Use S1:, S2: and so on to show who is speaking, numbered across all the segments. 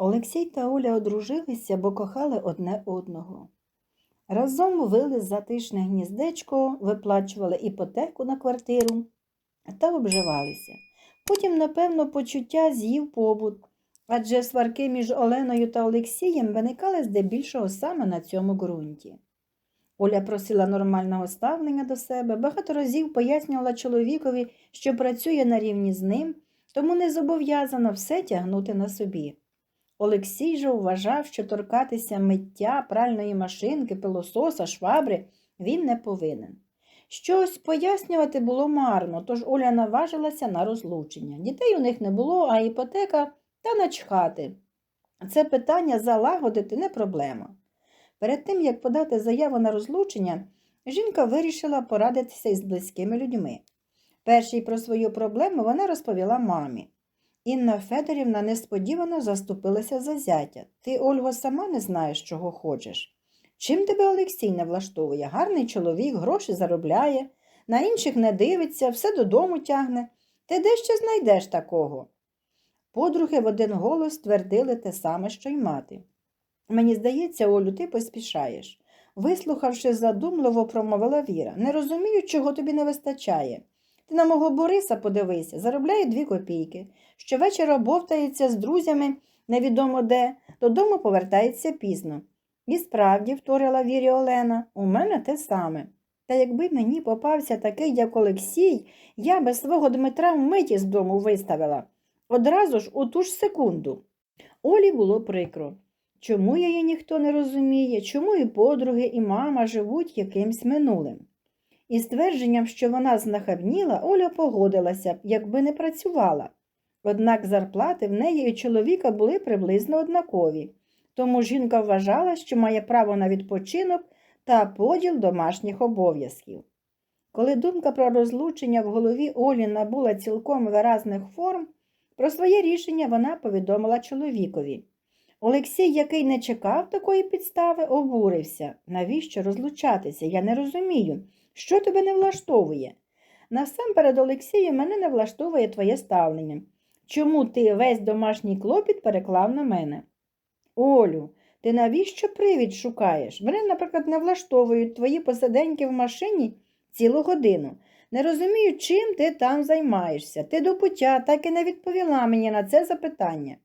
S1: Олексій та Оля одружилися, бо кохали одне одного. Разом вили затишне гніздечко, виплачували іпотеку на квартиру та обживалися. Потім, напевно, почуття з'їв побут, адже сварки між Оленою та Олексієм виникали здебільшого саме на цьому ґрунті. Оля просила нормального ставлення до себе, багато разів пояснювала чоловікові, що працює на рівні з ним, тому не зобов'язана все тягнути на собі. Олексій же вважав, що торкатися миття, пральної машинки, пилососа, швабри він не повинен. Щось пояснювати було марно, тож Оля наважилася на розлучення. Дітей у них не було, а іпотека та начхати. Це питання залагодити не проблема. Перед тим, як подати заяву на розлучення, жінка вирішила порадитися із близькими людьми. Перший про свою проблему вона розповіла мамі. Інна Федорівна несподівано заступилася за зятя. Ти, Ольго, сама не знаєш, чого хочеш. Чим тебе Олексій не влаштовує? Гарний чоловік, гроші заробляє, на інших не дивиться, все додому тягне. Ти де ще знайдеш такого? Подруги в один голос твердили те саме, що й мати. Мені здається, Олю, ти поспішаєш. Вислухавши задумливо, промовила Віра. Не розумію, чого тобі не вистачає. Ти на мого Бориса подивися, заробляє дві копійки. Щовечора бовтається з друзями невідомо де, додому повертається пізно. І справді, вторила Вірі Олена, у мене те саме. Та якби мені попався такий, як Олексій, я би свого Дмитра вмиті з дому виставила. Одразу ж у ту ж секунду. Олі було прикро. Чому її ніхто не розуміє, чому і подруги, і мама живуть якимсь минулим? Із твердженням, що вона знахабніла, Оля погодилася якби не працювала. Однак зарплати в неї і чоловіка були приблизно однакові, тому жінка вважала, що має право на відпочинок та поділ домашніх обов'язків. Коли думка про розлучення в голові Олі набула цілком виразних форм, про своє рішення вона повідомила чоловікові. Олексій, який не чекав такої підстави, обурився. Навіщо розлучатися? Я не розумію. Що тебе не влаштовує? Насамперед, Олексію, мене не влаштовує твоє ставлення. Чому ти весь домашній клопіт переклав на мене? Олю, ти навіщо привід шукаєш? Мене, наприклад, не влаштовують твої посиденьки в машині цілу годину. Не розумію, чим ти там займаєшся. Ти до пуття так і не відповіла мені на це запитання.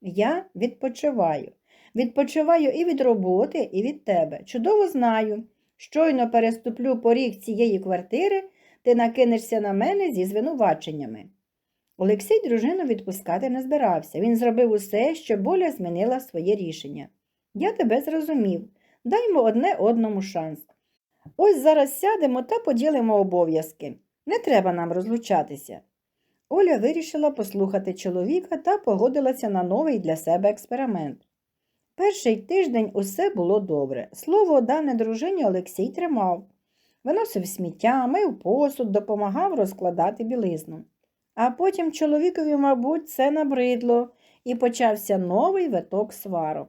S1: Я відпочиваю. Відпочиваю і від роботи, і від тебе. Чудово знаю. Щойно переступлю поріг цієї квартири, ти накинешся на мене зі звинуваченнями. Олексій дружину відпускати не збирався. Він зробив усе, щоб Оля змінила своє рішення. Я тебе зрозумів. Даймо одне одному шанс. Ось зараз сядемо та поділимо обов'язки. Не треба нам розлучатися. Оля вирішила послухати чоловіка та погодилася на новий для себе експеримент. Перший тиждень усе було добре. Слово дане дружині Олексій тримав. Виносив сміття, мив посуд, допомагав розкладати білизну. А потім чоловікові, мабуть, це набридло, і почався новий виток сварок.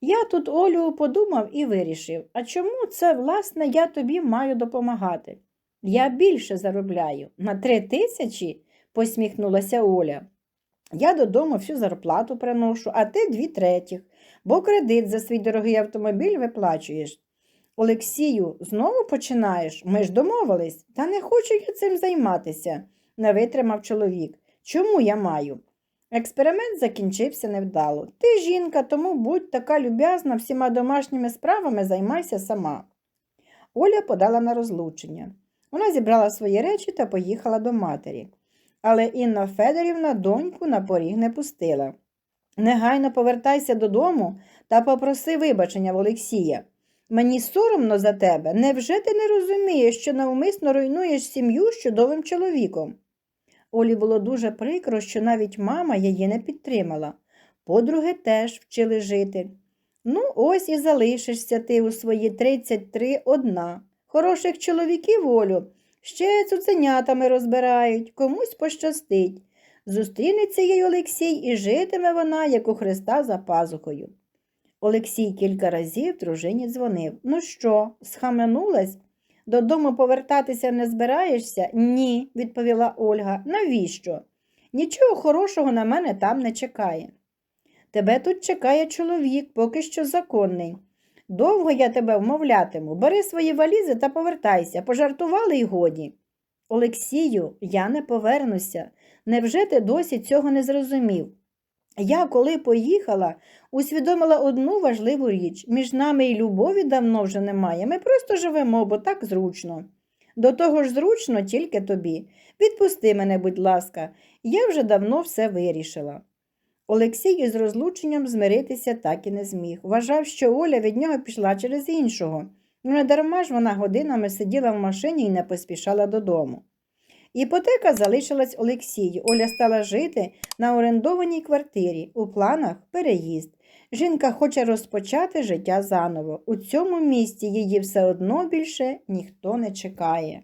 S1: Я тут Олю подумав і вирішив, а чому це, власне, я тобі маю допомагати? Я більше заробляю на три тисячі, посміхнулася Оля. Я додому всю зарплату приношу, а ти дві третіх, бо кредит за свій дорогий автомобіль виплачуєш. Олексію, знову починаєш? Ми ж домовились, та не хочу я цим займатися, не витримав чоловік. Чому я маю? Експеримент закінчився невдало. Ти жінка, тому будь така люб'язна, всіма домашніми справами займайся сама. Оля подала на розлучення. Вона зібрала свої речі та поїхала до матері. Але Інна Федорівна доньку на поріг не пустила. Негайно повертайся додому та попроси вибачення в Олексія. Мені соромно за тебе. Невже ти не розумієш, що навмисно руйнуєш сім'ю з чудовим чоловіком? Олі було дуже прикро, що навіть мама її не підтримала. Подруги теж вчили жити. Ну, ось і залишишся ти у свої 33 одна. Хороших чоловіків, Олю, ще цуценятами розбирають, комусь пощастить. Зустрінеться їй Олексій і житиме вона, як у Христа за пазухою. Олексій кілька разів дружині дзвонив. Ну що, схаменулась? Додому повертатися не збираєшся? Ні, відповіла Ольга. Навіщо? Нічого хорошого на мене там не чекає. Тебе тут чекає чоловік, поки що законний. Довго я тебе вмовлятиму. Бери свої валізи та повертайся. Пожартували й годі. Олексію, я не повернуся. Невже ти досі цього не зрозумів? Я, коли поїхала, усвідомила одну важливу річ. Між нами і любові давно вже немає. Ми просто живемо, бо так зручно. До того ж зручно тільки тобі. Відпусти мене, будь ласка, я вже давно все вирішила. Олексій із розлученням змиритися так і не зміг. Вважав, що Оля від нього пішла через іншого. Ну, не дарма ж вона годинами сиділа в машині і не поспішала додому. Іпотека залишилась Олексію. Оля стала жити на орендованій квартирі. У планах переїзд. Жінка хоче розпочати життя заново. У цьому місті її все одно більше ніхто не чекає.